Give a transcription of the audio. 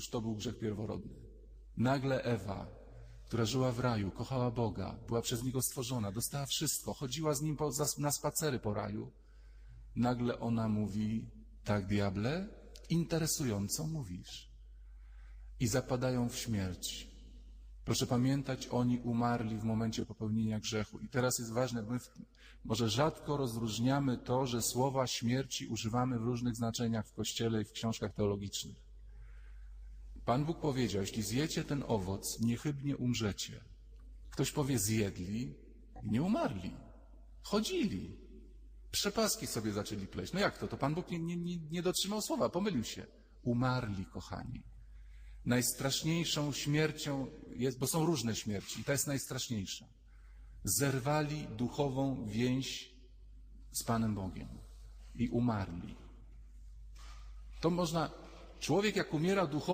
Otóż to był grzech pierworodny. Nagle Ewa, która żyła w raju, kochała Boga, była przez Niego stworzona, dostała wszystko, chodziła z Nim po, na spacery po raju. Nagle ona mówi, tak diable, interesująco mówisz. I zapadają w śmierć. Proszę pamiętać, oni umarli w momencie popełnienia grzechu. I teraz jest ważne, my w, może rzadko rozróżniamy to, że słowa śmierci używamy w różnych znaczeniach w Kościele i w książkach teologicznych. Pan Bóg powiedział, jeśli zjecie ten owoc, niechybnie umrzecie. Ktoś powie, zjedli i nie umarli. Chodzili. Przepaski sobie zaczęli pleść. No jak to? To Pan Bóg nie, nie, nie, dotrzymał słowa, pomylił się. Umarli, kochani. Najstraszniejszą śmiercią jest, bo są różne śmierci, i ta jest najstraszniejsza. Zerwali duchową więź z Panem Bogiem i umarli. To można, człowiek jak umiera duchowo,